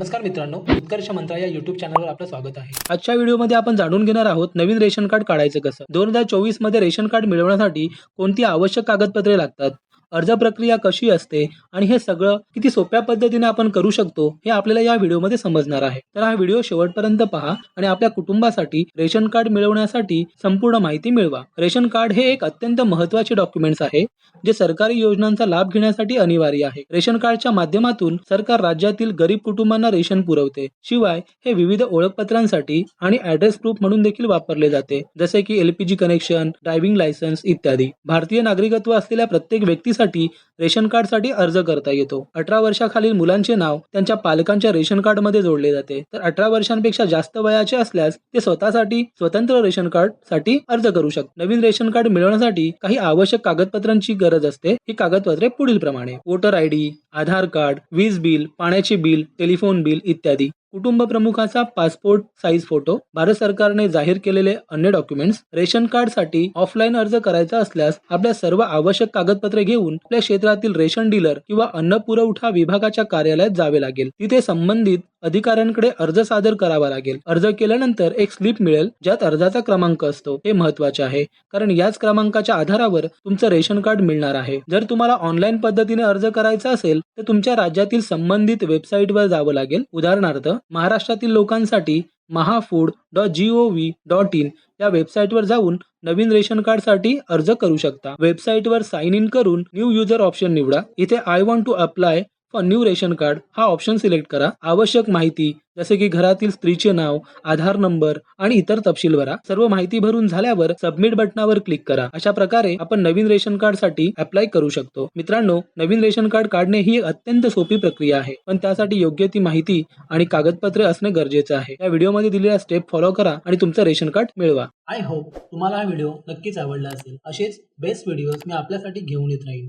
नमस्कार मित्रांनो उत्कर्ष मंत्रा या युट्यूब चॅनलवर आपलं स्वागत आहे. आजच्या व्हिडिओमध्ये आपण जाणून घेणार आहोत नवीन रेशन कार्ड काढायचं कसं? दोन हजार चोवीसमध्ये रेशन कार्ड मिळवण्यासाठी कोणती आवश्यक कागदपत्रे लागतात? अर्ज प्रक्रिया कशी असते आणि हे सगळं किती सोप्या पद्धतीने आपण करू शकतो हे आपल्याला या व्हिडिओमध्ये समजणार आहे. तर हा व्हिडिओ शेवटपर्यंत पहा आणि आपल्या कुटुंबासाठी रेशन कार्ड मिळवण्यासाठी संपूर्ण माहिती मिळवा. रेशन कार्ड हे एक अत्यंत महत्त्वाचे डॉक्युमेंट्स आहे जे सरकारी योजनांचा लाभ घेण्यासाठी अनिवार्य आहे. रेशन कार्डच्या माध्यमातून सरकार राज्यातील गरीब कुटुंबांना रेशन पुरवते. शिवाय हे विविध ओळखपत्रांसाठी आणि ऍड्रेस प्रूफ म्हणून देखील वापरले जाते जसे की एलपीजी कनेक्शन ड्रायव्हिंग लायसन्स इत्यादी. भारतीय नागरिकत्व असलेल्या प्रत्येक योजनेसाठी रेशन कार्डसाठी अर्ज करता येतो. अठरा वर्षाखालील मुलांचे नाव त्यांच्या पालकांच्या रेशन कार्डमध्ये जोडले जाते. तर अठरा वर्षांपेक्षा जास्त वयाचे असल्यास ते स्वतःसाठी स्वतंत्र रेशन कार्डसाठी अर्ज करू शकतात. नवीन रेशन कार्ड मिळवण्यासाठी काही आवश्यक कागदपत्रांची गरज असते. ही कागदपत्रे पुढील प्रमाणे voter I D Aadhaar card वीज बिल पाण्याचे बिल टेलिफोन बिल इत्यादी. कुटुंब प्रमुखाचा पासपोर्ट साईज फोटो भारत सरकारने जाहीर केलेले अन्य डॉक्युमेंट्स रेशन कार्डसाठी ऑफलाईन अर्ज करायचा असल्यास आपल्या सर्व आवश्यक कागदपत्रे घेऊन आपल्या क्षेत्रातील रेशन डीलर किंवा अन्न पुरवठा विभागाच्या कार्यालयात जावे लागेल. तिथे संबंधित अधिकाऱ्यांकडे अर्ज सादर करावा लागेल. अर्ज केल्यानंतर एक स्लिप मिळेल ज्यात अर्जाचा क्रमांक असतो. हे महत्त्वाचे आहे कारण याच क्रमांकाच्या आधारावर तुमचं रेशन कार्ड मिळणार आहे. जर तुम्हाला ऑनलाईन पद्धतीने अर्ज करायचा असेल तर तुमच्या राज्यातील संबंधित वेबसाईटवर जावं लागेल. उदाहरणार्थ महाराष्ट्रातील लोकांसाठी Mahafood dot G O V dot in या वेबसाईटवर जाऊन नवीन रेशन कार्डसाठी अर्ज करू शकता. वेबसाईटवर साइन इन करून न्यू युजर ऑप्शन निवडा. इथे I want to apply for new ration card हा ऑप्शन सिलेक्ट करा. आवश्यक माहिती जसे की घरातील स्त्रीचे नाव आधार नंबर आणि इतर तपशील भरा. सर्व माहिती भरून झाल्यावर सबमिट बटनावर क्लिक करा. अशा प्रकारे आपण नवीन रेशन कार्डसाठी अप्लाय करू शकतो. मित्रांनो नवीन रेशन कार्ड काढणे ही एक अत्यंत सोपी प्रक्रिया आहे. पण त्यासाठी योग्य ती माहिती आणि कागदपत्रे असणे गरजेचे आहे. या व्हिडिओमध्ये दिलेल्या स्टेप फॉलो करा आणि तुमचं रेशन कार्ड मिळवा. आय होप तुम्हाला हा व्हिडिओ नक्कीच आवडला असेल. असेच बेस्ट व्हिडिओज मी आपल्यासाठी घेऊन येत राहील